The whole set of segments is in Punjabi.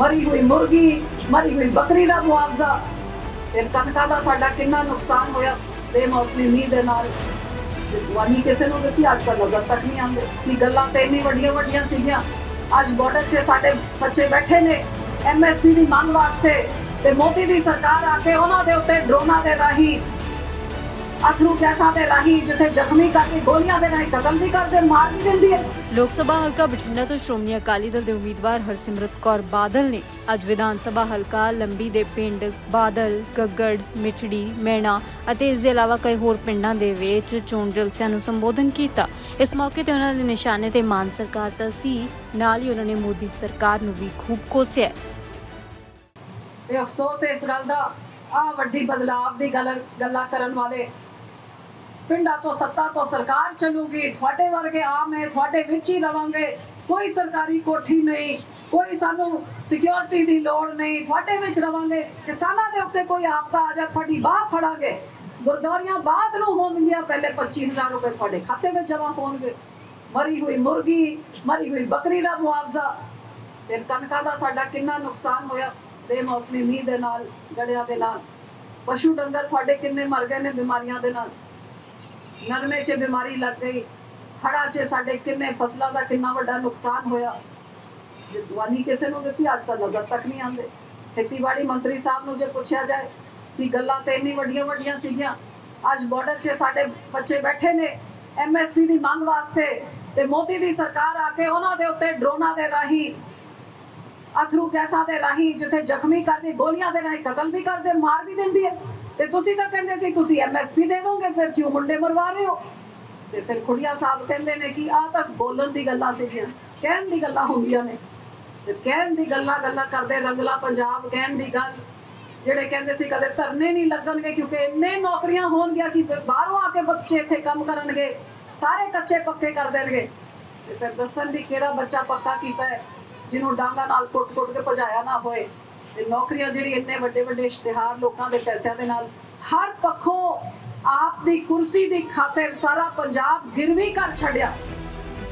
ਮਰੀ ਹੋਈ ਮੁਰਗੀ, ਮਰੀ ਹੋਈ ਬੱਕਰੀ ਦਾ ਮੁਆਵਜ਼ਾ। ਤੇ ਕਣਕਾਂ ਦਾ ਸਾਡਾ ਕਿੰਨਾ ਨੁਕਸਾਨ ਹੋਇਆ, ਬੇਮੌਸਮੀ ਮੀਂਹ ਦੇ ਨਾਲ। ਜੇ ਦਵਾਨੀ ਕਿਸੇ ਨੂੰ ਦਿੱਤੀ, ਅੱਜ ਤਾਂ ਨਜ਼ਰ ਤੱਕ ਨਹੀਂ ਆਉਂਦੇ। ਕਿ ਗੱਲਾਂ ਤੇ ਇੰਨੀ ਵੱਡੀਆਂ ਵੱਡੀਆਂ ਸੀਗੀਆਂ। ਅੱਜ ਬਾਰਡਰ 'ਚ ਸਾਡੇ ਬੱਚੇ ਬੈਠੇ ਨੇ ਐਮਐਸਪੀ ਦੀ ਮੰਗ ਵਾਸਤੇ। ਤੇ ਮੋਦੀ ਦੀ ਸਰਕਾਰ ਆ ਕੇ ਉਹਨਾਂ ਦੇ ਉੱਤੇ ਡਰੋਨਾਂ ਦੇ ਰਾਹੀਂ ਅਥਰੂ ਗੈਸਾਂ ਦੇ ਰਾਹੀਂ ਜਿੱਥੇ ਜ਼ਖਮੀ ਕਰਕੇ ਗੋਲੀਆਂ ਦੇ ਰਾਹੀਂ ਕਤਲ ਵੀ ਕਰਦੇ ਮਾਰ ਵੀ ਦਿੰਦੀ ਹੈ। ਲੋਕ ਸਭਾ ਹਲਕਾ ਬਠਿੰਡਾ ਤੋਂ ਸ਼੍ਰੋਮਣੀ ਅਕਾਲੀ ਦਲ ਦੇ ਉਮੀਦਵਾਰ ਹਰਸਿਮਰਤ ਕੌਰ ਬਾਦਲ ਨੇ ਅੱਜ ਵਿਧਾਨ ਸਭਾ ਹਲਕਾ ਲੰਬੀ ਦੇ ਪਿੰਡ ਬਾਦਲ ਗੱਗੜ ਮਿਠੜੀ ਮੈਣਾ ਅਤੇ ਇਸ ਦੇ ਇਲਾਵਾ ਕਈ ਹੋਰ ਪਿੰਡਾਂ ਦੇ ਵਿੱਚ ਚੋਣ ਜਲਸਿਆਂ ਨੂੰ ਸੰਬੋਧਨ ਕੀਤਾ। ਇਸ ਮੌਕੇ ਤੇ ਉਹਨਾਂ ਦੇ ਨਿਸ਼ਾਨੇ ਤੇ ਮਾਨ ਸਰਕਾਰ ਤਾਂ ਸੀ ਨਾਲ ਹੀ ਉਹਨਾਂ ਨੇ ਮੋਦੀ ਸਰਕਾਰ ਨੂੰ ਵੀ ਖੂਬ ਕੋਸਿਆ। ਤੇ ਅਫਸੋਸ ਹੈ ਇਸ ਗੱਲ ਦਾ। ਆ ਵੱਡੀ ਬਦਲਾਵ ਦੀ ਗੱਲ ਗੱਲਾਂ ਕਰਨ ਵਾਲੇ ਪਿੰਡਾਂ ਤੋਂ ਸੱਤਾ ਤੋਂ ਸਰਕਾਰ ਚੱਲੂਗੀ, ਤੁਹਾਡੇ ਵਰਗੇ ਆਮ ਹੈ, ਤੁਹਾਡੇ ਵਿੱਚ ਹੀ ਰਵਾਂਗੇ। ਕੋਈ ਸਰਕਾਰੀ ਕੋਠੀ ਨਹੀਂ, ਕੋਈ ਸਾਨੂੰ ਸਿਕਿਉਰਿਟੀ ਦੀ ਲੋੜ ਨਹੀਂ, ਤੁਹਾਡੇ ਵਿੱਚ ਰਵਾਂਗੇ। ਕਿਸਾਨਾਂ ਦੇ ਉੱਤੇ ਕੋਈ ਆਪਦਾ ਆ ਜਾ, ਤੁਹਾਡੀ ਬਾਹ ਫੜਾਂਗੇ। ਗੁਰਦੁਆਰੀਆਂ ਬਾਅਦ ਨੂੰ ਹੋਣਗੀਆਂ, ਪਹਿਲੇ 25000 ਰੁਪਏ ਤੁਹਾਡੇ ਖਾਤੇ ਵਿੱਚ ਜਮ੍ਹਾਂ ਹੋਣਗੇ। ਮਰੀ ਹੋਈ ਮੁਰਗੀ, ਮਰੀ ਹੋਈ ਬੱਕਰੀ ਦਾ ਮੁਆਵਜ਼ਾ। ਫਿਰ ਕਣਕਾਂ ਦਾ ਸਾਡਾ ਕਿੰਨਾ ਨੁਕਸਾਨ ਹੋਇਆ, ਬੇਮੌਸਮੀ ਮੀਂਹ ਦੇ ਨਾਲ, ਗੜਿਆਂ ਦੇ ਨਾਲ। ਪਸ਼ੂ ਡੰਗਰ ਤੁਹਾਡੇ ਕਿੰਨੇ ਮਰ ਗਏ ਨੇ ਬਿਮਾਰੀਆਂ ਦੇ ਨਾਲ। ਨਰਮੇ 'ਚ ਬਿਮਾਰੀ ਲੱਗ ਗਈ। ਹੜ੍ਹਾਂ 'ਚ ਸਾਡੇ ਕਿੰਨੇ ਫਸਲਾਂ ਦਾ ਕਿੰਨਾ ਵੱਡਾ ਨੁਕਸਾਨ ਹੋਇਆ। ਜੇ ਦਵਾਨੀ ਕਿਸੇ ਨੂੰ ਦਿੱਤੀ, ਅੱਜ ਤਾਂ ਨਜ਼ਰ ਤੱਕ ਨਹੀਂ ਆਉਂਦੇ। ਖੇਤੀਬਾੜੀ ਮੰਤਰੀ ਸਾਹਿਬ ਨੂੰ ਜੇ ਪੁੱਛਿਆ ਜਾਏ ਕਿ ਗੱਲਾਂ ਤੇ ਇੰਨੀ ਵੱਡੀਆਂ ਵੱਡੀਆਂ ਸੀਗੀਆਂ, ਅੱਜ ਬਾਰਡਰ 'ਚ ਸਾਡੇ ਬੱਚੇ ਬੈਠੇ ਨੇ ਐਮਐਸਪੀ ਦੀ ਮੰਗ ਵਾਸਤੇ ਤੇ ਮੋਦੀ ਦੀ ਸਰਕਾਰ ਆ ਕੇ ਉਹਨਾਂ ਦੇ ਉੱਤੇ ਡਰੋਨਾਂ ਦੇ ਰਾਹੀਂ, ਅਥਰੂ ਗੈਸਾਂ ਦੇ ਰਾਹੀਂ ਜਿੱਥੇ ਜ਼ਖਮੀ ਕਰਦੇ, ਗੋਲੀਆਂ ਦੇ ਰਾਹੀਂ ਕਤਲ ਵੀ ਕਰਦੇ, ਮਾਰ ਵੀ ਦਿੰਦੀ ਹੈ। ਤੇ ਤੁਸੀਂ ਤਾਂ ਕਹਿੰਦੇ ਸੀ, ਤੁਸੀਂ ਐਮਐਸਪੀ ਦੇ ਦੋਗੇ, ਫਿਰ ਕਿਉਂ ਮੁੰਡੇ ਮਰਵਾ ਰਹੇ ਹੋ? ਤੇ ਫਿਰ ਖੁੜੀਆ ਸਾਹਿਬ ਕਹਿੰਦੇ ਨੇ ਕਿ ਆਹ ਤਾਂ ਬੋਲਣ ਦੀ ਗੱਲਾਂ ਸੀਗੀਆਂ, ਕਹਿਣ ਦੀ ਗੱਲਾਂ ਹੁੰਦੀਆਂ ਨੇ। ਤੇ ਕਹਿਣ ਦੀ ਗੱਲਾਂ ਗੱਲਾਂ ਕਰਦੇ ਰੰਗਲਾ ਪੰਜਾਬ, ਕਹਿਣ ਦੀ ਗੱਲ, ਜਿਹੜੇ ਕਹਿੰਦੇ ਸੀ ਕਦੇ ਧਰਨੇ ਨਹੀਂ ਲੱਗਣਗੇ, ਕਿਉਂਕਿ ਇੰਨੇ ਨੌਕਰੀਆਂ ਹੋਣਗੀਆਂ ਕਿ ਬਾਹਰੋਂ ਆ ਕੇ ਬੱਚੇ ਇੱਥੇ ਕੰਮ ਕਰਨਗੇ, ਸਾਰੇ ਕੱਚੇ ਪੱਕੇ ਕਰ ਦੇਣਗੇ। ਤੇ ਫਿਰ ਦੱਸਣ ਦੀ ਕਿਹੜਾ ਬੱਚਾ ਪੱਕਾ ਕੀਤਾ ਹੈ, ਜਿਹਨੂੰ ਡਾਂਗਾ ਨਾਲ ਕੁੱਟ-ਕੁੱਟ ਕੇ ਭਜਾਇਆ ਨਾ ਹੋਏ। ਤੇ ਨੌਕਰੀਆਂ ਜਿਹੜੀ ਇੰਨੇ ਵੱਡੇ ਵੱਡੇ ਇਸ਼ਤਿਹਾਰ ਲੋਕਾਂ ਦੇ ਪੈਸਿਆਂ ਦੇ ਨਾਲ, ਹਰ ਪੱਖੋਂ ਆਪ ਦੀ ਕੁਰਸੀ ਦੀ ਖਾਤਰ ਸਾਰਾ ਪੰਜਾਬ ਗਿਰਵੀ ਕਰ ਛੱਡਿਆ।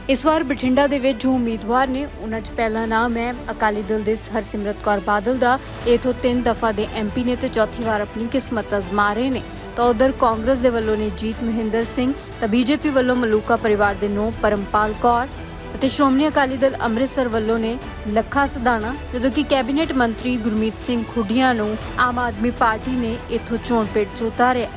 ਇਸ ਵਾਰ ਬਠਿੰਡਾ ਦੇ ਵਿੱਚ ਜੋ ਉਮੀਦਵਾਰ ਨੇ, ਉਹਨਾਂ 'ਚ ਪਹਿਲਾ ਨਾਮ ਹੈ ਅਕਾਲੀ ਦਲ ਦੇ ਹਰਸਿਮਰਤ ਕੌਰ ਬਾਦਲ ਦਾ। ਇਥੋਂ ਤਿੰਨ ਦਫਾ ਦੇ ਐਮਪੀ ਨੇ ਤੇ ਚੌਥੀ ਵਾਰ ਆਪਣੀ ਕਿਸਮਤ ਅਜ਼ਮਾ ਰਹੇ ਨੇ। ਤਾਂ ਉਧਰ ਕਾਂਗਰਸ ਦੇ ਵੱਲੋਂ ਨੇ ਜੀਤ ਮਹਿੰਦਰ ਸਿੰਘ ਤਾਂ ਬੀਜੇਪੀ ਵੱਲੋਂ ਮਲੂਕਾ ਪਰਿਵਾਰ ਦੇ ਨੋ ਪਰਮਪਾਲ ਕੌਰ ਅਤੇ ਸ਼੍ਰੋਮਣੀ ਅਕਾਲੀ ਦਲ ਅੰਮ੍ਰਿਤਸਰ ਵੱਲੋਂ ਨੇ ਲੱਖਾ ਸਦਾਣਾ ਜਦੋਂ ਕਿ ਕੈਬਨਿਟ ਮੰਤਰੀ ਗੁਰਮੀਤ ਸਿੰਘ ਖੁੱਡੀਆਂ ਨੂੰ ਆਮ ਆਦਮੀ ਪਾਰਟੀ ਨੇ ਇੱਥੋਂ ਚੋਣ ਪੇਟ 'ਚ ਉਤਾਰਿਆ।